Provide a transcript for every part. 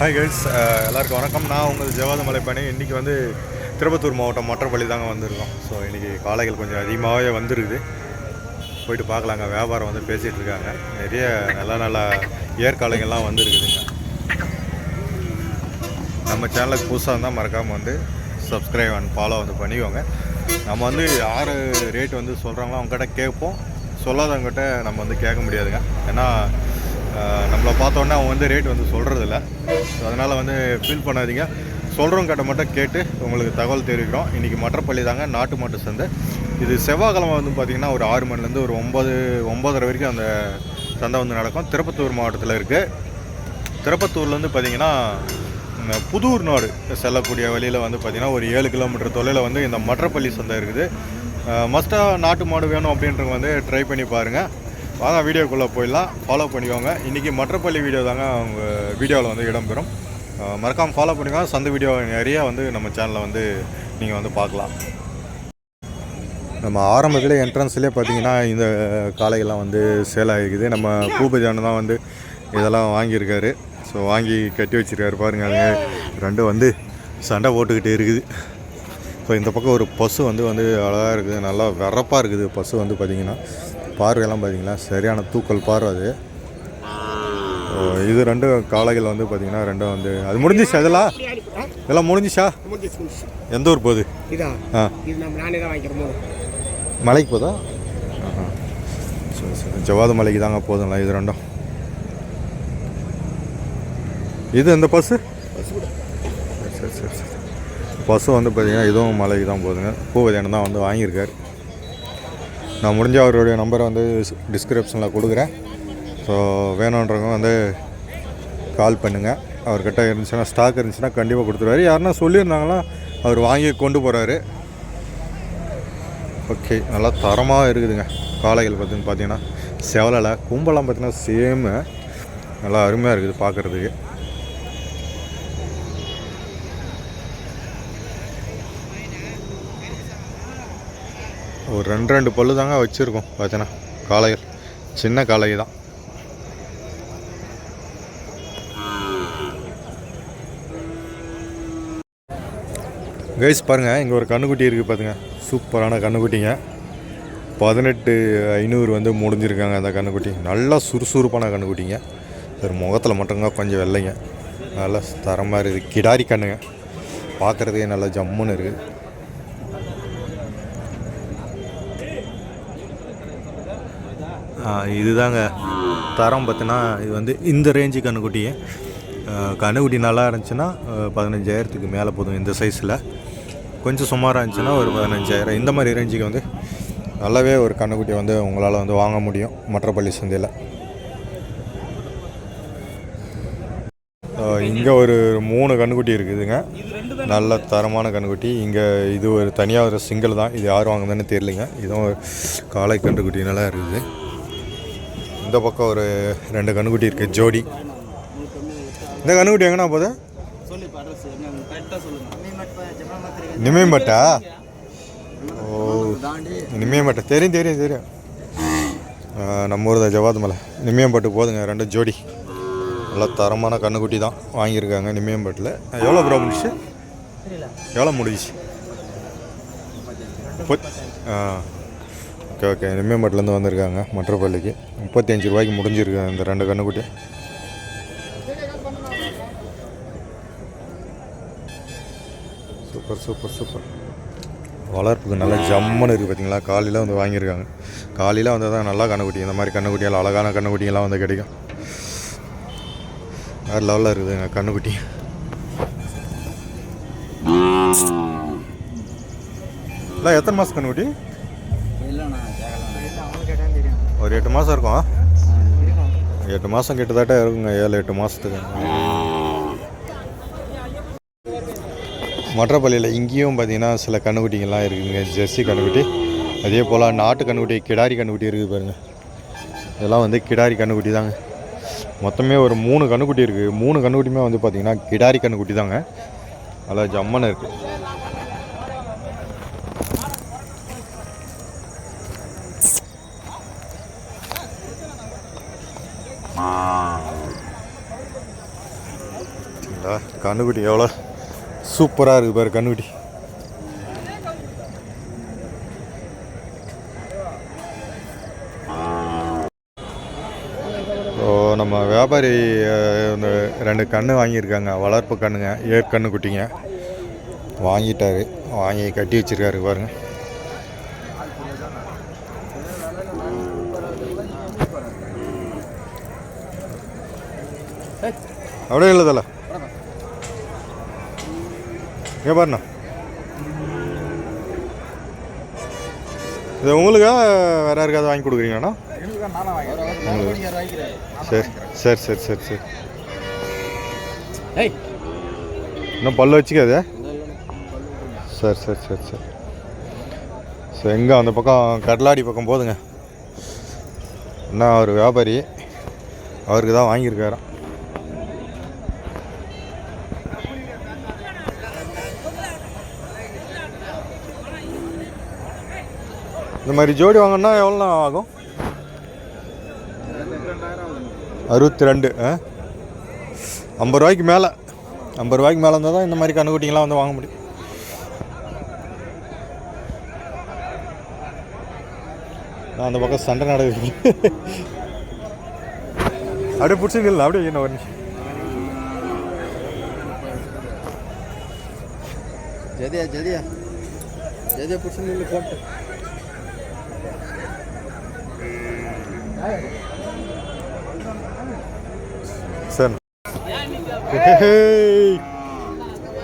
Hi guys uh, எல்லாருக்கும் வணக்கம். நான் உங்கள் ஜவாத மலைப்பணி. இன்றைக்கி வந்து திருப்பத்தூர் மாவட்டம் மற்றப்பள்ளி தாங்க வந்திருக்கோம். ஸோ இன்றைக்கி காளைகள் கொஞ்சம் அதிகமாகவே வந்துருக்குது. போயிட்டு பார்க்கலாங்க. வியாபாரம் வந்து பேசிகிட்டு இருக்காங்க. நிறைய நல்ல நல்ல ஏற்காலைகள்லாம் வந்துருக்குதுங்க. நம்ம சேனலுக்கு புதுசாக இருந்தால் மறக்காமல் வந்து சப்ஸ்கிரைப் அண்ட் ஃபாலோ வந்து பண்ணிக்கோங்க. நம்ம வந்து யார் ரேட் வந்து சொல்கிறாங்களோ அவங்ககிட்ட கேட்போம். சொல்லாதவங்ககிட்ட நம்ம வந்து கேட்க முடியாதுங்க. ஏன்னா நம்மளை பார்த்தோன்னே அவங்க வந்து ரேட் வந்து சொல்கிறதில்ல ஸோ அதனால் வந்து ஃபீல் பண்ணாதீங்க. சொல்கிறவங்க கிட்ட மட்டும் கேட்டு உங்களுக்கு தகவல் தெரிவிக்கிறோம். இன்றைக்கி மற்றப்பள்ளி தாங்க நாட்டு மாட்டு சந்தை. இது செவ்வாய்க்கிழமை வந்து பார்த்திங்கன்னா ஒரு ஆறு மணிலேருந்து ஒரு ஒம்பது ஒம்பதரை வரைக்கும் அந்த சந்தை வந்து நடக்கும். திருப்பத்தூர் மாவட்டத்தில் இருக்குது திருப்பத்தூர்லேருந்து பார்த்தீங்கன்னா புதூர் நாடு செல்லக்கூடிய வழியில் வந்து பார்த்திங்கன்னா ஒரு ஏழு கிலோமீட்டர் தொலைவில் வந்து இந்த மற்றப்பள்ளி சந்தை இருக்குது. மஸ்ட்டாக நாட்டு மாடு வேணும் அப்படின்றவங்க வந்து ட்ரை பண்ணி பாருங்கள் வாங்க வீடியோக்குள்ளே போயிடலாம். ஃபாலோ பண்ணிக்கோங்க. இன்றைக்கி மற்றப்பள்ளி வீடியோ தாங்க அவங்க வீடியோவில் வந்து இடம்பெறும். மறக்காமல் ஃபாலோ பண்ணிக்கோங்க. சந்த வீடியோ நிறைய வந்து நம்ம சேனலில் வந்து நீங்கள் வந்து பார்க்கலாம். நம்ம ஆரம்பத்தில் என்ட்ரன்ஸ்லேயே பார்த்தீங்கன்னா இந்த காளைகள்லாம் வந்து சேல் ஆகிருக்குது. நம்ம பூபதியான தான் வந்து இதெல்லாம் வாங்கியிருக்காரு. ஸோ வாங்கி கட்டி வச்சுருக்காரு பாருங்க. அது ரெண்டும் வந்து சண்டை போட்டுக்கிட்டு இருக்குது. ஸோ இந்த பக்கம் ஒரு பசு வந்து வந்து அழகாக இருக்குது. நல்லா வெறப்பாக இருக்குது. பசு வந்து பார்த்திங்கன்னா பார்வையெல்லாம் பார்த்தீங்கன்னா சரியான தூக்கல் பார்வை அது. இது ரெண்டு காளைகள் வந்து பார்த்திங்கன்னா ரெண்டும் வந்து அது முடிஞ்சிச்சா இதெல்லாம்? இதெல்லாம் முடிஞ்சிச்சா? எந்த ஊர் போகுது? ஆ. மலைக்கு போதா. சரி சரி. ஜவாது மலைக்கு தாங்க போதும்ல இது ரெண்டும். இது இந்த பஸ்ஸு சரி சரி சரி. சரி பஸ்ஸு வந்து பார்த்தீங்கன்னா இதுவும் மலைக்கு தான் போகுதுங்க. பூவதியான தான் வந்து வாங்கியிருக்காரு. நான் முடிஞ்ச அவருடைய நம்பரை வந்து டிஸ்கிரிப்ஷனில் கொடுக்குறேன். ஸோ வேணுன்றவங்க வந்து கால் பண்ணுங்கள் அவர்கிட்ட இருந்துச்சுன்னா ஸ்டாக் இருந்துச்சுன்னா கண்டிப்பாக கொடுத்துருவாரு. யாருன்னா சொல்லியிருந்தாங்கன்னா அவர் வாங்கி கொண்டு போகிறாரு ஓகே நல்லா தரமாக இருக்குதுங்க. காளைகள் பார்த்துன்னு பார்த்தீங்கன்னா செவலில் கும்பலாம் பார்த்தீங்கன்னா சேமு நல்லா அருமையாக இருக்குது பார்க்குறதுக்கு ஒரு ரெண்டு ரெண்டு பல்லு தாங்க வச்சுருக்கோம் பார்த்தீங்கன்னா. காளைகள். சின்ன காளை தான். கைஸ் பாருங்கள் இங்கே ஒரு கண்ணுக்குட்டி இருக்குது பார்த்துங்க சூப்பரான கண்ணுக்குட்டிங்க. பதினெட்டு ஐநூறு வந்து முடிஞ்சிருக்காங்க அந்த கண்ணுக்குட்டி. நல்லா சுறுசுறுப்பான கண்ணுக்குட்டிங்க. ஒரு முகத்தில் மட்டுங்க கொஞ்சம் வெள்ளைங்க. நல்லா தரமாக இருக்குது. கிடாரி கண்ணுங்க. பார்க்குறதுக்கே நல்லா ஜம்முன்னு இருக்குது இதுதாங்க தரம் பார்த்தீங்கன்னா இது வந்து இந்த ரேஞ்சு கண்ணுக்குட்டியே. கண்ணுக்குட்டி நல்லா இருந்துச்சுன்னா பதினஞ்சாயிரத்துக்கு மேலே போதும் இந்த சைஸில் கொஞ்சம் சுமாராக இருந்துச்சுன்னா ஒரு பதினஞ்சாயிரம். இந்த மாதிரி ரேஞ்சுக்கு வந்து நல்லாவே ஒரு கண்ணுக்குட்டி வந்து உங்களால் வந்து வாங்க முடியும் மற்றப்பள்ளி சந்தையில். இங்கே ஒரு மூணு கண்ணுக்குட்டி இருக்குதுங்க. நல்ல தரமான கண்ணுக்குட்டி. இங்கே இது ஒரு தனியாக ஒரு சிங்கிள் தான். இது யார் வாங்குதுன்னு தெரியலைங்க. இதுவும் ஒரு காளை கன்றுக்குட்டி நல்லா இருக்குது. இந்த பக்கம் ஒரு ரெண்டு கண்ணுக்குட்டி இருக்குது ஜோடி. இந்த கண்ணுக்குட்டி எங்கண்ணா போகுது? நிமையம்பட்டா ஓ நிமையம்பட்டை தெரியும் தெரியும் தெரியும். நம்ம ஊர் தான் ஜவாத் மலை. நிமையம்பட்டு போதுங்க ரெண்டு ஜோடி. நல்லா தரமான கண்ணுக்குட்டி தான் வாங்கியிருக்காங்க நிமையம்பட்டில் எவ்வளோ ப்ரோ முடிச்சு எவ்வளோ முடிஞ்சிச்சு? Okay okay. நிம்மியம்பட்டிலேருந்து வந்திருக்காங்க மற்றப்பள்ளிக்கு முப்பத்தஞ்சு ரூபாய்க்கு முடிஞ்சிருக்கு இந்த ரெண்டு கண்ணுக்குட்டி சூப்பர் சூப்பர் சூப்பர். வளர்ப்புக்கு நல்லா ஜம்முன்னு இருக்குது பார்த்தீங்களா காலையில் வந்து வாங்கியிருக்காங்க. காலையில் வந்து தான் நல்லா கண்ணுக்குட்டி இந்த மாதிரி கண்ணுக்குட்டிகள் அழகான கண்ணுக்குட்டியெல்லாம் வந்து கிடைக்கும். வேறு லெவலில் இருக்குதுங்க கண்ணுக்குட்டி இல்லை எத்தனை மாதம் கண்ணுக்குட்டி ஒரு எட்டு மாதம் இருக்கும். எட்டு மாதம் கிட்டத்தட்ட இருக்குங்க. ஏழு எட்டு மாதத்துக்கு மற்றப்பள்ளியில் இங்கேயும் பார்த்தீங்கன்னா சில கண்ணுக்குட்டிங்கெல்லாம் இருக்குங்க. ஜெர்சி கண்ணுக்குட்டி அதே போல் நாட்டு கண்ணுக்குட்டி கிடாரி கண்ணுக்குட்டி இருக்குது பாருங்கள் இதெல்லாம் வந்து கிடாரி கண்ணுக்குட்டி தாங்க. மொத்தமே ஒரு மூணு கண்ணுக்குட்டி இருக்குது மூணு கண்ணுக்குட்டியுமே வந்து பார்த்திங்கன்னா கிடாரி கண்ணுக்குட்டி தாங்க. நல்லா ஜம்மன்னு இருக்குது கண்ணுக்குட்டி எவ்வளோ சூப்பராக இருக்குது பாரு கண்ணுக்குட்டி. ஓ நம்ம வியாபாரி ரெண்டு கன்று வாங்கியிருக்காங்க. வளர்ப்பு கண்ணுங்க ஏற்கண்ணு குட்டிங்க வாங்கிட்டாரு. வாங்கி கட்டி வச்சிருக்காரு பாருங்கள் அப்படியே இல்லைதல்ல இங்கே பாருண்ணா. இது உங்களுக்கா வேற யாருக்காவது வாங்கி கொடுக்குறீங்களாண்ணா? சரி சரி சரி சரி சரி. இன்னும் பல்லு வச்சுக்காதே? சரி சரி சரி சரி. சரி எங்கே? அந்த பக்கம் கடலாடி பக்கம் போதுங்க. என்ன அவர் வியாபாரி. அவருக்கு தான் வாங்கியிருக்காராம். இந்த மாதிரி ஜோடி வாங்கினா எவ்வளோ ஆகும்? அறுபத்தி ரெண்டு ஆ? ஐம்பது ரூபாய்க்கு மேலே. ஐம்பது ரூபாய்க்கு மேலே இருந்தால் தான் இந்த மாதிரி கண்ணுக்குட்டிங்கெலாம் வந்து வாங்க முடியும். நான் அந்த பக்கம் சண்டை நடக்குது. அப்படியே பிடிச்சி இல்லை அப்படியே என்ன ஒரு ஜதியா ஜதியா. ஜதியா புடிச்சு போட்டு. சார்.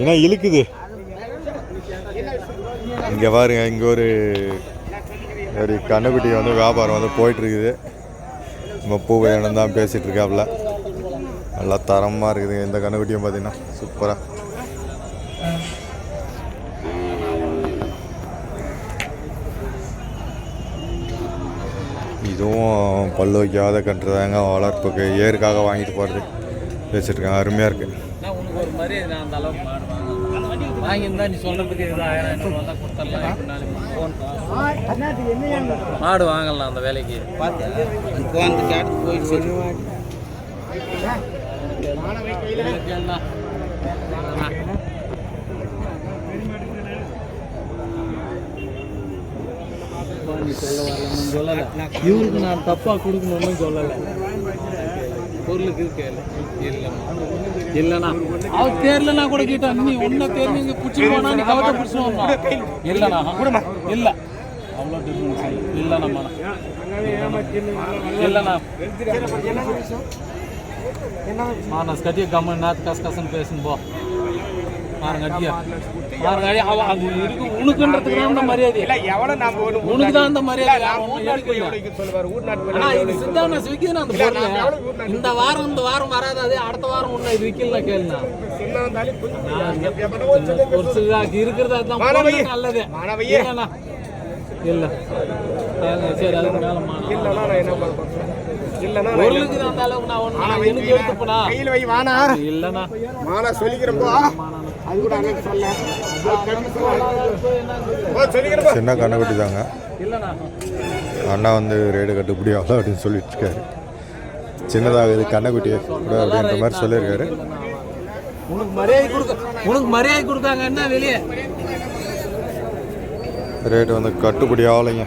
ஏன்னா இழுக்குது? இங்கே பாருங்க இங்கே ஒரு ஒரு கண்ணுக்குட்டி வந்து வியாபாரம் வந்து போயிட்டுருக்குது. நம்ம பூ வேணும் தான் பேசிகிட்டு இருக்காப்புல நல்லா தரமாக இருக்குது. இந்த கண்ணுக்குட்டியும் பார்த்தீங்கன்னா சூப்பராக இதுவும் பல்லு வைக்காத கன்றுதாங்க வளர்ப்புக்கு ஏருக்காக வாங்கிட்டு போகிறது வச்சுருக்கேன் அருமையாக இருக்குது நான் உனக்கு ஒரு மாதிரி நான் அந்த அளவுக்கு மாடு வாங்கலாம். அந்த வேலைக்கு. போயிடுச்சு. நீ சொல்ல வரலன்னு சொல்லல. இவருக்கு நான் தப்பா கொடுக்கணும்னு சொல்லல. பொருளுக்கு கேளு. இல்லைம்மா. இல்லைண்ணா. அவர் தேர்லனா கூட கேட்டான் நீ ஒன்ன தேர்ல இங்க பிடிச்சி போனா நீ கவத்தை பிடிச்சி இல்லைண்ணா. இல்ல. அவ்வளோ டிஃபரன்ஸ் இல்லைண்ணா. இல்லைண்ணா மானஸ் கட்டிய கம்மன் நாத்து கச கசன்னு பேசும் போ. பாருங்க அடியா பாருங்க அடியா அவ அது இருக்கு. உனக்குன்றதுக்கு தான் அந்த மரியாதை இல்ல எவ்வளவு நாம ஒரு உனக்கு தான் அந்த மரியாதை. சித்தான விற்கிது அந்த பொருள்? இந்த வாரம் இந்த வாரம் வராது. அது அடுத்த வாரம் ஒண்ணு இது ஒரு சில இருக்கிறது அதுதான். நல்லது. இல்ல. சரி அதுக்கு மேல மானம். இல்லைன்னா நான் என்ன பண்ணுறேன் இல்லைன்னா நான் பொருளுக்கு தான் அந்த அளவுக்கு நான் ஒண்ணு நான் எனக்கு எடுத்துப்பனா கையில் வை வானா இல்லைண்ணா மானா சொல்லிக்கிறப்போ சின்ன கண்ணுக்குட்டி தாங்க. அண்ணா வந்து ரேடு கட்டுப்படி ஆகல அப்படின்னு சொல்லிட்டு இருக்காரு சின்னதாக இது கண்ணுக்குட்டி கூட அப்படின்ற மாதிரி சொல்லியிருக்காரு. உனக்கு மரியாதை கொடுக்க உனக்கு மரியாதை கொடுக்காங்க என்ன வெளியே? ரேட்டு வந்து கட்டுப்படி ஆகலைங்க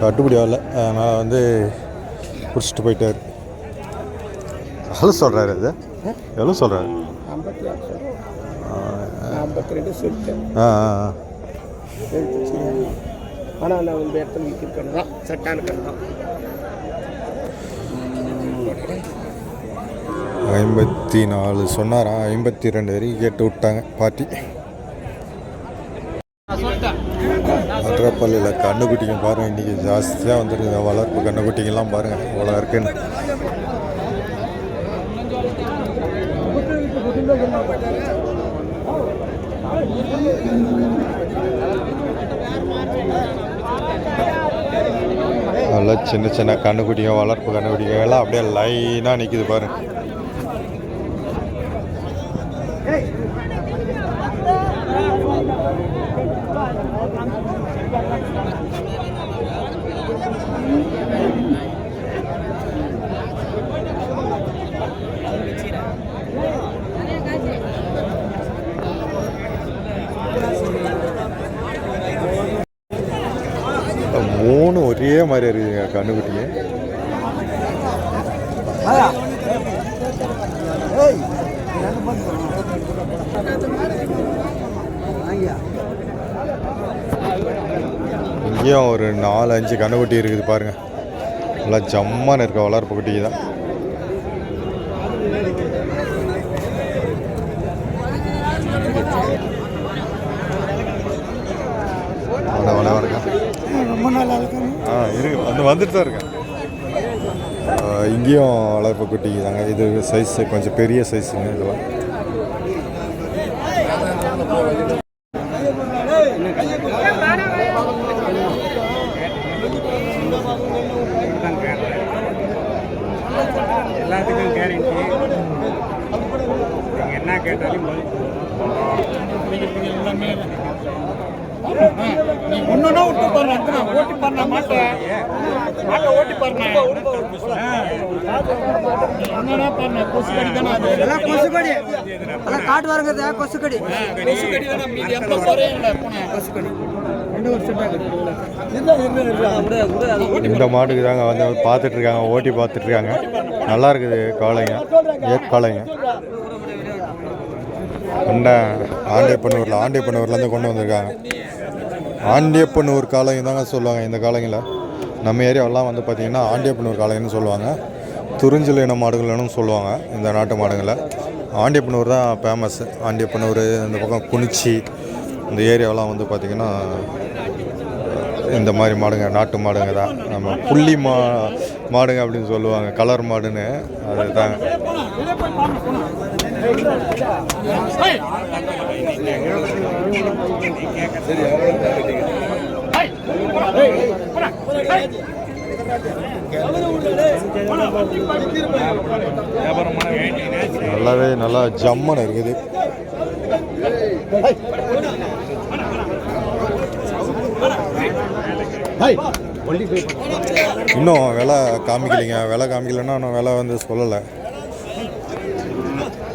கட்டுப்படி ஆகல அதனால் வந்து பிடிச்சிட்டு போயிட்டார். எவ்வளோ சொல்கிறாரு அது? எவ்வளோ சொல்கிறாரு ஆ ஆ ஆ. ஆனால் நான் இந்த இடத்துல விற்கிறது தான் சட்டான கண்ணு தான். ஐம்பத்தி நாலு சொன்னாராம் ஐம்பத்தி ரெண்டு வரைக்கும் கேட்டு விட்டாங்க பார்ட்டி நான் சொல்லிட்டேன் அட்ரப்பள்ளியில் கண்ணுக்குட்டிங்க பாருங்கள் இன்றைக்கி ஜாஸ்தியாக வந்துருக்குது வளர்ப்பு கண்ணுக்குட்டிங்கெல்லாம் பாருங்கள் இவ்வளோ இருக்குன்னு. நல்லா சின்ன சின்ன கண்ணுக்குட்டிங்க வளர்ப்பு கண்ணுக்குட்டிங்க எல்லாம் அப்படியே லைனாக நிற்கிது பாருங்க மூணு ஒரே மாதிரி இருக்குதுங்க கண்ணுக்குட்டிங்க இங்கேயும் ஒரு நாலு அஞ்சு கண்ணுக்குட்டி இருக்குது பாருங்க. நல்லா ஜம்மான்னு இருக்க வளர்ப்பு குட்டிக்கு தான். ரொம்ப நல்லா ஆ இருக்கு. வந்து வந்துட்டு தான் இருக்கேன். இங்கேயும் வளர்ப்பு குட்டி தாங்க. இது சைஸ் கொஞ்சம் பெரிய சைஸுங்க இதெல்லாம் எல்லாத்துக்கும் கேரண்டி நீங்கள் என்ன கேட்டாலும் எல்லாமே நீ ஒன்றுனா விட்டு பாரு அத்தனை மாட்டை ஓட்டி தானே அது? எல்லாம் கொசுக்கடி. எல்லாம் காட்டு வரங்கிறது கொசுக்கடி. தானே மீதி போனேன் இந்த மாட்டுக்கு தாங்க வந்து பார்த்துட்டு இருக்காங்க ஓட்டி பார்த்துட்டு இருக்காங்க நல்லா இருக்குது காளைங்க. ஏற்காளைங்க அண்டை ஆண்டியப்பனூரில் ஆண்டியப்பனூர்லேருந்து கொண்டு வந்திருக்காங்க. ஆண்டியப்பனூர் காலங்க தாங்க சொல்லுவாங்க இந்த காலங்களில் நம்ம ஏரியாவெல்லாம் வந்து பார்த்திங்கன்னா ஆண்டியப்பனூர் காலங்கன்னு சொல்லுவாங்க. துறிஞ்சல் இன மாடுகள்னு சொல்லுவாங்க இந்த நாட்டு மாடுங்களை. ஆண்டியப்பனூர் தான் ஃபேமஸ் ஆண்டியப்பனூர் இந்த பக்கம் குனிச்சி இந்த ஏரியாவெல்லாம் வந்து பார்த்திங்கன்னா இந்த மாதிரி மாடுங்க நாட்டு மாடுங்க தான். நம்ம புள்ளி மா மாடுங்க அப்படின்னு சொல்லுவாங்க. கலர் மாடுன்னு. அதுதாங்க நல்லாவே நல்லா ஜம்மன் இருக்குது. இன்னும் விலை காமிக்கலைங்க. விலை காமிக்கலைன்னா இன்னும் விலை வந்து சொல்லலை.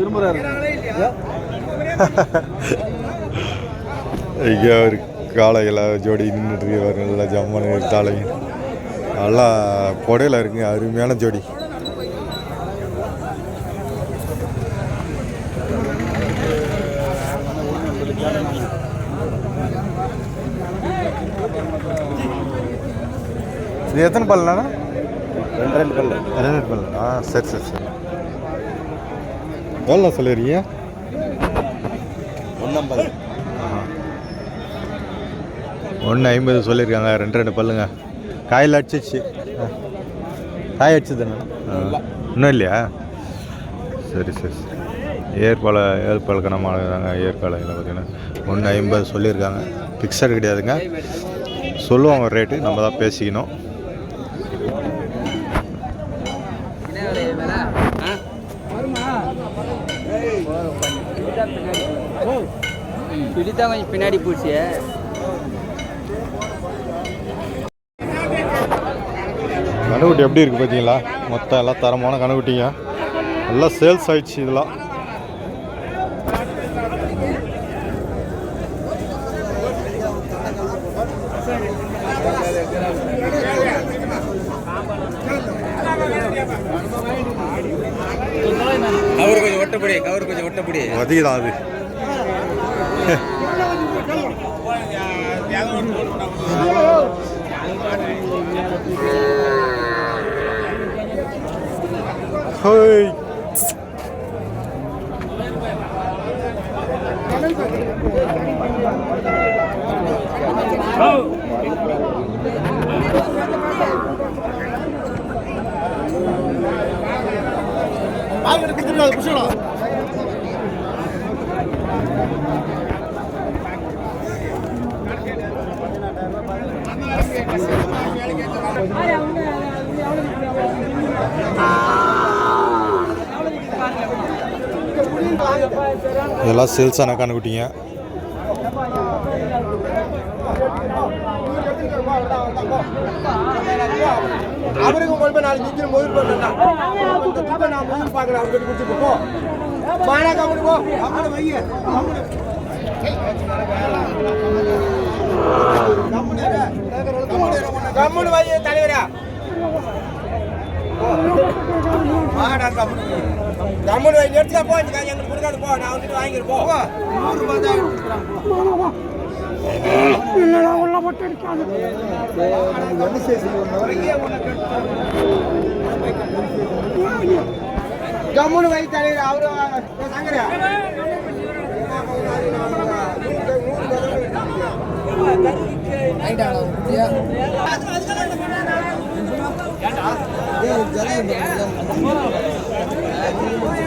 விரும்புறாரு. இங்கே ஒரு காளைகளை ஜோடி நின்றுட்டு இருக்கு நல்லா ஜம்மனு காளைங்க நல்லா புடையில இருக்குங்க. அருமையான ஜோடி. இது எத்தனை பல்லுண்ணா ரெண்டு ரெண்டு பல்லு. ரெண்டு பல்லு. ஆ சரி சரி சரி. எவ்வளோ சொல்லிடுறீங்க ஒன்னம்பது. ஒன்று ஐம்பது சொல்லியிருக்காங்க ரெண்டு ரெண்டு பல்லுங்க. காயில் அடிச்சிச்சு. காய் அடிச்சு தானே இன்னும் இல்லையா? சரி சரி சரி. ஏற்பால ஏற்பழக்கணமாக தாங்க ஏற்காலையில் பார்த்தீங்கன்னா ஒன்று ஐம்பது சொல்லியிருக்காங்க ஃபிக்ஸட் கிடையாதுங்க. சொல்லுவாங்க ரேட்டு நம்ம தான் பேசிக்கணும். பிடித்தான் கொஞ்சம் பின்னாடி போச்சு. கணுக்குட்டி எப்படி இருக்குது பார்த்தீங்களா? மொத்தம் எல்லாம் தரமான கணுக்குட்டிங்க எல்லாம் சேல்ஸ் ஆயிடுச்சு இதெல்லாம். கவர் கொஞ்சம் ஒட்டப்படி கவர் கொஞ்சம் ஒட்டப்படி. அதிகம் அது? hơi Oh! இதெல்லாம் சேல்ஸான கண்ணுக்குட்டிங்க அவருக்கு கொண்டு போய் நாளைக்கு இன்ஜின் முதல் பண்ணா நான் முதல் பார்க்குறேன் அவர்கிட்ட கொடுத்துட்டு போ. மானா கம்பெனி போ. கம்பெனி வைய கம்முனு வைய தலைவரா. வாடா கம்முனு. கம்முனு வை எடுத்துக்க போ இந்த காய் எங்களுக்கு கொடுக்காது போ. நான் வந்துட்டு வாங்கிட்டு போ. நூறு ரூபாய் தான் கம்முனு வை தலைவர் அவரு சங்கரா ஜதி